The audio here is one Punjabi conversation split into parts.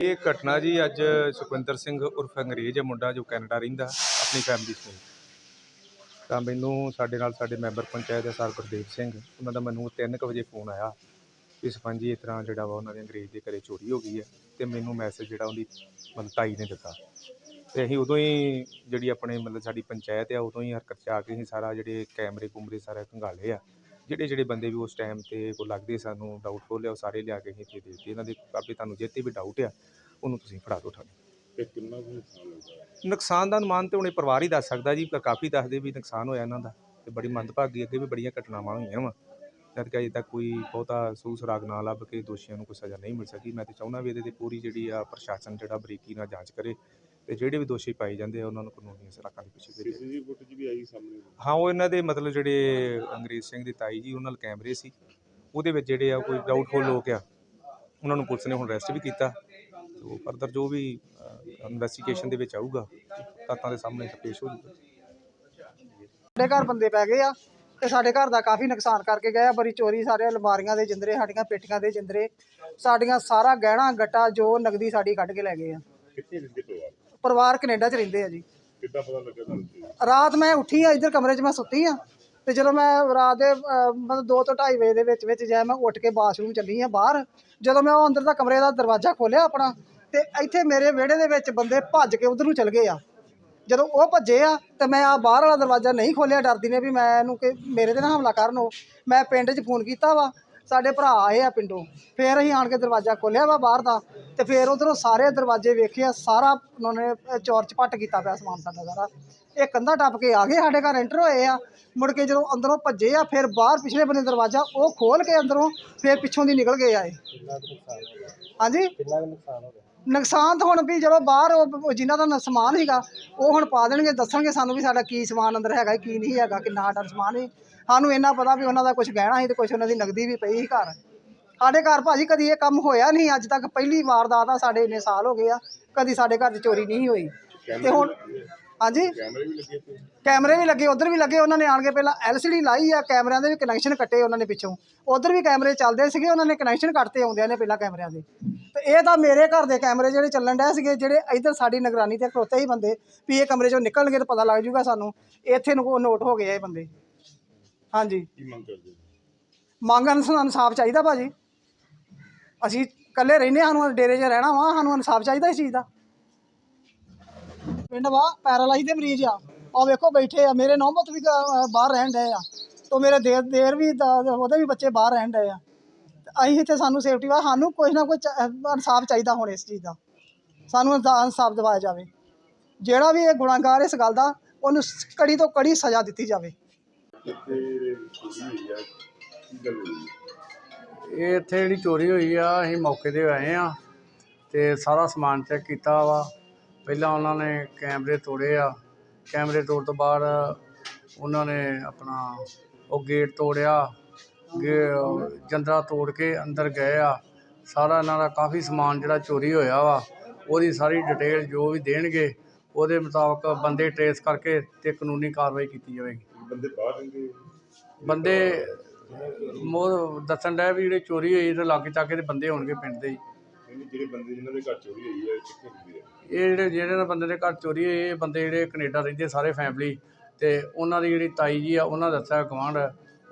ਇਹ ਘਟਨਾ ਜੀ ਅੱਜ ਸੁਖਵਿੰਦਰ ਸਿੰਘ ਉਰਫ ਅੰਗਰੇਜ਼ ਹੈ ਮੁੰਡਾ ਜੋ ਕੈਨੇਡਾ ਰਹਿੰਦਾ, ਆਪਣੀ ਫੈਮਿਲੀ ਸਮੇਤ ਤਾਂ ਮੈਨੂੰ ਸਾਡੇ ਨਾਲ ਸਾਡੇ ਮੈਂਬਰ ਪੰਚਾਇਤ ਦੇ ਸਰ ਗੁਰਦੇਵ ਸਿੰਘ, ਉਹਨਾਂ ਦਾ ਮੈਨੂੰ 3:00 ਵਜੇ ਫੋਨ ਆਇਆ ਇਸ ਪੰਜੀ ਇਸ ਤਰ੍ਹਾਂ ਜਿਹੜਾ ਵਾ ਉਹਨਾਂ ਦੇ ਅੰਗਰੇਜ਼ ਦੇ ਘਰੇ ਚੋਰੀ ਹੋ ਗਈ ਹੈ ਤੇ ਮੈਨੂੰ ਮੈਸੇਜ ਜਿਹੜਾ ਉਹਦੀ ਮਤਲਬ ਤਾਈ ਨੇ ਦਿੱਤਾ। ਤੇ ਅਸੀਂ ਉਦੋਂ ਹੀ ਜਿਹੜੀ ਆਪਣੇ ਮਤਲਬ ਸਾਡੀ ਪੰਚਾਇਤ ਆ, ਉਦੋਂ ਹੀ ਹਰਕਤ 'ਚ ਆ ਕੇ ਅਸੀਂ ਸਾਰਾ ਜਿਹੜੇ ਕੈਮਰੇ ਕੁਮਰੇ ਸਾਰੇ ਖੰਗਾਲੇ ਆ। ਜਿਹੜੇ ਜਿਹੜੇ ਬੰਦੇ ਵੀ ਉਸ ਟਾਈਮ ਤੇ ਕੋ ਲੱਗਦੇ ਸਾਨੂੰ ਡਾਊਟਫੁਲ ਆ ਉਹ ਸਾਰੇ ਲਿਆ ਕੇ ਇੱਥੇ ਦੇ ਦਿੱਤੇ। ਇਹਨਾਂ ਦੇ ਆਪੇ ਤੁਹਾਨੂੰ ਜਿੱਤੇ ਵੀ ਡਾਊਟ ਆ ਉਹਨੂੰ ਤੁਸੀਂ ਫੜਾ ਦਿਓ ਠਾਣੇ ਤੇ ਕਿੰਨਾ ਕੁ ਨੁਕਸਾਨ ਦਾ ਅਨੁਮਾਨ ਤੇ ਹੁਣੇ ਪਰਿਵਾਰ ਹੀ ਦੱਸ ਸਕਦਾ ਜੀ ਪਰ ਕਾਫੀ ਦੱਸਦੇ ਵੀ ਨੁਕਸਾਨ ਹੋਇਆ ਇਹਨਾਂ ਦਾ। ਤੇ ਬੜੀ ਮੰਦਭਾਗੀ ਅੱਗੇ ਵੀ ਬੜੀਆਂ ਘਟਨਾਵਾਂ ਹੋਈਆਂ ਵਾ। ਜਦ ਕਿ ਅਜੇ ਤੱਕ ਕੋਈ ਬਹੁਤਾ ਸੂਹ ਸੁਰਾਗ ਨਾ ਲੱਭ ਕੇ ਦੋਸ਼ੀਆਂ ਨੂੰ ਕੋਈ ਸਜ਼ਾ ਨਹੀਂ ਮਿਲ ਸਕੀ। ਮੈਂ ਤੇ ਚਾਹੁੰਦਾ ਵੀ ਇਹਦੇ ਤੇ ਪੂਰੀ ਜਿਹੜੀ ਆ ਪ੍ਰਸ਼ਾਸਨ ਜਿਹੜਾ ਬਰੀਕੀ ਨਾਲ ਜਾਂਚ ਕਰੇ। ਤੇ ਜਿਹੜੇ ਵੀ ਦੋਸ਼ੀ ਪਾਏ ਜਾਂਦੇ ਆ ਉਹਨਾਂ ਨੂੰ ਕਾਨੂੰਨੀ ਸਲਾਖਾਂ ਦੇ ਪਿੱਛੇ ਭੇਜੇ ਸੀਸੀਟੀਵੀ ਫੁਟੇਜ ਵੀ ਆਈ ਸਾਹਮਣੇ ਹਾਂ ਉਹ ਇਹਨਾਂ ਦੇ ਮਤਲਬ ਜਿਹੜੇ ਅੰਗਰੇਜ਼ ਸਿੰਘ ਦੀ ਤਾਈ ਜੀ ਉਹਨਾਂ ਨਾਲ ਕੈਮਰੇ ਸੀ। ਉਹਦੇ ਵਿੱਚ ਜਿਹੜੇ ਆ ਕੋਈ ਡਾਊਟਫੁਲ ਲੋਕ ਆ ਉਹਨਾਂ ਨੂੰ ਪੁਲਿਸ ਨੇ ਹੁਣ ਅਰੈਸਟ ਵੀ ਕੀਤਾ। ਤੇ ਫਰਦਰ ਜੋ ਵੀ ਇਨਵੈਸਟੀਗੇਸ਼ਨ ਦੇ ਵਿੱਚ ਆਊਗਾ ਤੱਤਾਂ ਦੇ ਸਾਹਮਣੇ ਪੇਸ਼ ਹੋ ਜਾਊਗਾ। ਸਾਡੇ ਘਰ ਬੰਦੇ ਪੈ ਗਏ ਆ ਤੇ ਸਾਡੇ ਘਰ ਦਾ ਕਾਫੀ ਨੁਕਸਾਨ ਕਰਕੇ ਗਏ ਆ। ਬੜੀ ਚੋਰੀ ਸਾਰੇ ਅਲਮਾਰੀਆਂ ਦੇ ਜਿੰਦਰੇ ਸਾਡੀਆਂ ਪੇਟੀਆਂ ਦੇ ਜਿੰਦਰੇ ਸਾਡੀਆਂ ਸਾਰਾ ਗਹਿਣਾ ਗੱਟਾ ਜੋ ਨਗਦੀ ਸਾਡੀ ਕੱਢ ਕੇ ਲੈ ਗਏ ਆ। ਕਿੱਥੇ ਪਰਿਵਾਰ ਕੈਨੇਡਾ 'ਚ ਰਹਿੰਦੇ ਆ ਜੀ। ਕਿੱਦਾਂ ਪਤਾ ਲੱਗਾ ਤੁਹਾਨੂੰ ਜੀ? ਰਾਤ ਮੈਂ ਉੱਠੀ ਆ ਇੱਧਰ ਕਮਰੇ 'ਚ ਮੈਂ ਸੁੱਤੀ ਆ ਤੇ ਜਦੋਂ ਮੈਂ ਰਾਤ ਦੇ ਅਹ, ਮਤਲਬ 2 ਤੋਂ 2:30 ਵਜੇ ਦੇ ਵਿੱਚ ਵਿੱਚ ਜੇ ਮੈਂ ਉੱਠ ਕੇ ਬਾਥਰੂਮ ਚੱਲੀ ਆ ਬਾਹਰ। ਜਦੋਂ ਮੈਂ ਉਹ ਅੰਦਰ ਦਾ ਕਮਰੇ ਦਾ ਦਰਵਾਜ਼ਾ ਖੋਲ੍ਹਿਆ ਆਪਣਾ ਤੇ ਇੱਥੇ ਮੇਰੇ ਵਿਹੜੇ ਦੇ ਵਿੱਚ ਬੰਦੇ ਭੱਜ ਕੇ ਉਧਰ ਨੂੰ ਚਲ ਗਏ ਆ। ਜਦੋਂ ਉਹ ਭੱਜੇ ਆ ਤੇ ਮੈਂ ਆ ਬਾਹਰ ਵਾਲਾ ਦਰਵਾਜ਼ਾ ਨਹੀਂ ਖੋਲ੍ਹਿਆ ਡਰਦੀ ਨੇ ਵੀ ਮੈਂ ਇਹਨੂੰ ਕਿ ਮੇਰੇ ਤੇ ਨਾ ਹਮਲਾ ਕਰਨ ਉਹ। ਮੈਂ ਪਿੰਡ 'ਚ ਫੋਨ ਕੀਤਾ ਵਾ ਸਾਡੇ ਭਰਾ ਆਏ ਆ ਪਿੰਡੋਂ। ਫੇਰ ਅਸੀਂ ਆਣ ਕੇ ਦਰਵਾਜ਼ਾ ਖੋਲ੍ਹਿਆ ਵਾ ਬਾਹਰ ਦਾ ਤੇ ਫੇਰ ਉਧਰੋਂ ਸਾਰੇ ਦਰਵਾਜ਼ੇ ਵੇਖੇ ਆ ਸਾਰਾ ਉਹਨਾਂ ਨੇ ਚੌਰ ਚਪੱਟ ਕੀਤਾ ਪਿਆ ਸਮਾਨ ਸਾਡਾ ਸਾਰਾ। ਇਹ ਕੰਧਾ ਟੱਪ ਕੇ ਆ ਗਏ ਸਾਡੇ ਘਰ ਐਂਟਰ ਹੋਏ ਆ। ਮੁੜ ਕੇ ਜਦੋਂ ਅੰਦਰੋਂ ਭੱਜੇ ਆ ਫਿਰ ਬਾਹਰ ਪਿਛਲੇ ਬੰਨੇ ਦਰਵਾਜ਼ਾ ਉਹ ਖੋਲ ਕੇ ਅੰਦਰੋਂ ਫਿਰ ਪਿੱਛੋਂ ਦੀ ਨਿਕਲ ਗਏ ਆ ਇਹ। ਹਾਂਜੀ? ਨੁਕਸਾਨ ਤਾਂ ਹੁਣ ਵੀ ਜਦੋਂ ਬਾਹਰ ਉਹ ਜਿਨ੍ਹਾਂ ਦਾ ਸਮਾਨ ਸੀਗਾ ਉਹ ਹੁਣ ਪਾ ਦੇਣਗੇ ਦੱਸਣਗੇ ਸਾਨੂੰ ਵੀ ਸਾਡਾ ਕੀ ਸਮਾਨ ਅੰਦਰ ਹੈਗਾ ਕੀ ਨਹੀਂ ਹੈਗਾ ਕਿੰਨਾ ਸਾਡਾ ਸਮਾਨ ਹੈ ਸਾਨੂੰ ਇੰਨਾ ਪਤਾ ਵੀ ਉਹਨਾਂ ਦਾ ਕੁਝ ਗਹਿਣਾ ਸੀ ਤੇ ਕੁਝ ਉਹਨਾਂ ਦੀ ਨਗਦੀ ਵੀ ਪਈ ਸੀ ਘਰ। ਸਾਡੇ ਘਰ ਭਾਜੀ ਕਦੀ ਇਹ ਕੰਮ ਹੋਇਆ ਨਹੀਂ ਅੱਜ ਤੱਕ ਪਹਿਲੀ ਵਾਰਦਾਤ ਆ ਸਾਡੇ ਇੰਨੇ ਸਾਲ ਹੋ ਗਏ ਆ ਕਦੀ ਸਾਡੇ ਘਰ 'ਚ ਚੋਰੀ ਨਹੀਂ ਹੋਈ। ਤੇ ਹੁਣ ਹਾਂਜੀ? ਕੈਮਰੇ ਵੀ ਲੱਗੇ ਉਧਰ ਵੀ ਲੱਗੇ ਉਹਨਾਂ ਨੇ ਆਣ ਕੇ ਪਹਿਲਾਂ ਐਲਸੀਡੀ ਲਾਈ ਆ ਕੈਮਰਿਆਂ ਦੇ ਵੀ ਕਨੈਕਸ਼ਨ ਕੱਟੇ ਉਹਨਾਂ ਨੇ ਪਿੱਛੋਂ। ਉਧਰ ਵੀ ਕੈਮਰੇ ਚੱਲਦੇ ਸੀਗੇ ਉਹਨਾਂ ਨੇ ਕਨੈਕਸ਼ਨ ਕੱਟਤੇ ਆਉਂਦਿਆਂ ਨੇ ਪਹਿਲਾਂ ਕੈਮਰਿਆਂ ਦੇ। ਤੇ ਇਹ ਤਾਂ ਮੇਰੇ ਘਰ ਦੇ ਕੈਮਰੇ ਜਿਹੜੇ ਚੱਲਣ ਡਏ ਸੀਗੇ ਜਿਹੜੇ ਇੱਧਰ ਸਾਡੀ ਨਿਗਰਾਨੀ ਤੇ ਖਲੋਤੇ ਹੀ ਬੰਦੇ ਵੀ ਇਹ ਕਮਰੇ ਚੋਂ ਨਿਕਲਣਗੇ ਤਾਂ ਪਤਾ ਲੱਗ ਜਾਊਗਾ ਸਾਨੂੰ ਇੱਥੇ ਨੂੰ ਨੋਟ ਹੋ ਗਏ ਆ ਇਹ ਬੰਦੇ। ਹਾਂਜੀ। ਕੀ ਮੰਗ ਕਰਦੇ ਹੋ? ਮੰਗ ਸਾਨੂੰ ਇਨਸਾਫ ਚਾਹੀਦਾ ਭਾਜੀ। ਅਸੀਂ ਇਕੱਲੇ ਰਹਿੰਦੇ ਹਾਂ, ਸਾਨੂੰ ਡੇਰੇ 'ਚ ਰਹਿਣਾ ਵਾ ਸਾਨੂੰ ਇਨਸਾਫ ਚਾਹੀਦਾ ਇਸ ਚੀਜ਼ ਦਾ। ਪਿੰਡ ਵਾ ਪੈਰਾਲਾਈਜ਼ ਦੇ ਮਰੀਜ਼ ਆ। ਉਹ ਵੇਖੋ ਬੈਠੇ ਆ। ਮੇਰੇ ਨੌਬਤ ਵੀ ਬਾਹਰ ਰਹਿਣ ਡਏ ਆ। ਤੋ ਮੇਰੇ ਦੇਰ ਦੇਰ ਵੀ ਉਹਦੇ ਵੀ ਬੱਚੇ ਬਾਹਰ ਰਹਿਣ ਡਏ ਆ। ਅਸੀਂ ਇੱਥੇ ਸਾਨੂੰ ਸੇਫਟੀ ਵਾ ਸਾਨੂੰ ਕੁਝ ਨਾ ਕੁਝ ਇਨਸਾਫ ਚਾਹੀਦਾ ਹੁਣ ਇਸ ਚੀਜ਼ ਦਾ। ਸਾਨੂੰ ਇਨਸਾਫ ਦਿਵਾਇਆ ਜਾਵੇ। ਜਿਹੜਾ ਵੀ ਇਹ ਗੁਨਾਹਗਾਰ ਇਸ ਗੱਲ ਦਾ ਉਹਨੂੰ ਕੜੀ ਤੋਂ ਕੜੀ ਸਜ਼ਾ ਦਿੱਤੀ ਜਾਵੇ। ਇਹ ਇੱਥੇ ਜਿਹੜੀ ਚੋਰੀ ਹੋਈ ਆ ਅਸੀਂ ਮੌਕੇ ਤੇ ਆਏ ਆ ਤੇ ਸਾਰਾ ਸਮਾਨ ਚੈੱਕ ਕੀਤਾ ਵਾ। ਪਹਿਲਾਂ ਉਹਨਾਂ ਨੇ ਕੈਮਰੇ ਤੋੜੇ ਆ। ਕੈਮਰੇ ਤੋੜ ਤੋਂ ਬਾਅਦ ਉਹਨਾਂ ਨੇ ਆਪਣਾ ਉਹ ਗੇਟ ਤੋੜਿਆ। ਜੰਦਰਾ ਤੋੜ ਕੇ ਅੰਦਰ ਗਏ ਆ। ਸਾਰਾ ਇਹਨਾਂ ਦਾ ਕਾਫੀ ਸਮਾਨ ਜਿਹੜਾ ਚੋਰੀ ਹੋਇਆ ਵਾ ਉਹਦੀ ਸਾਰੀ ਡਿਟੇਲ ਜੋ ਵੀ ਦੇਣਗੇ ਉਹਦੇ ਮੁਤਾਬਕ ਬੰਦੇ ਟਰੇਸ ਕਰਕੇ ਤੇ ਕਾਨੂੰਨੀ ਕਾਰਵਾਈ ਕੀਤੀ ਜਾਵੇਗੀ। ਬੰਦੇ ਬਾਹਰ ਰਹਿੰਦੇ ਬੰਦੇ ਮੋਰ ਦੱਸਣ ਡਿਆ ਵੀ ਜਿਹੜੇ ਚੋਰੀ ਹੋਈ ਤੇ ਲਾਗੇ ਚਾਗੇ ਦੇ ਬੰਦੇ ਹੋਣਗੇ ਪਿੰਡ ਦੇ ਹੀ। ਨਹੀਂ ਜਿਹੜੇ ਬੰਦੇ ਜਿਨ੍ਹਾਂ ਦੇ ਘਰ ਚੋਰੀ ਹੋਈ ਇਹ ਕਿੱਥੇ ਰਹਿੰਦੇ ਆ? ਇਹ ਜਿਹੜੇ ਜਿਹੜੇ ਨਾ ਬੰਦੇ ਦੇ ਘਰ ਚੋਰੀ ਹੋਈ ਇਹ ਬੰਦੇ ਜਿਹੜੇ ਕੈਨੇਡਾ ਰਹਿੰਦੇ ਸਾਰੇ ਫੈਮਿਲੀ ਤੇ ਉਹਨਾਂ ਦੀ ਜਿਹੜੀ ਤਾਈ ਜੀ ਆ ਉਹਨਾਂ ਦੱਸਿਆ ਗਵਾਂਢ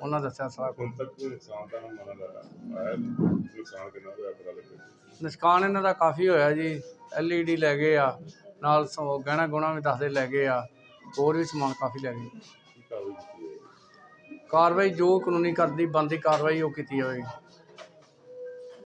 ਉਹਨਾਂ ਦੱਸਿਆ ਸਾਰਾ ਕੁਝ ਹੁਣ ਤੱਕ ਕੋਈ ਨੁਕਸਾਨ ਦਾ ਨਾ ਮਾਨਾ ਲੱਗਾ ਆਇਆ ਨੁਕਸਾਨ ਕਿੰਨਾ ਹੋਇਆ ਪਤਾ ਲੱਗੇ ਨੁਕਸਾਨ ਇਹਨਾਂ ਦਾ ਕਾਫੀ ਹੋਇਆ ਜੀ। ਐਲਈਡੀ ਲੈ ਗਏ ਆ ਨਾਲ ਸੌ- ਗਹਿਣਾ ਗੁਣਾ ਵੀ ਦੱਸਦੇ ਲੈ ਗਏ ਆ ਹੋਰ ਵੀ ਸਮਾਨ ਕਾਫੀ ਲੈ ਗਏ। ਕੀ ਕਾਰਵਾਈ ਕੀਤੀ? ਹੈ ਕਾਰਵਾਈ ਜੋ ਕਾਨੂੰਨੀ ਕਰਦੀ ਬਣਦੀ ਕਾਰਵਾਈ ਉਹ ਕੀਤੀ ਜਾਵੇਗੀ।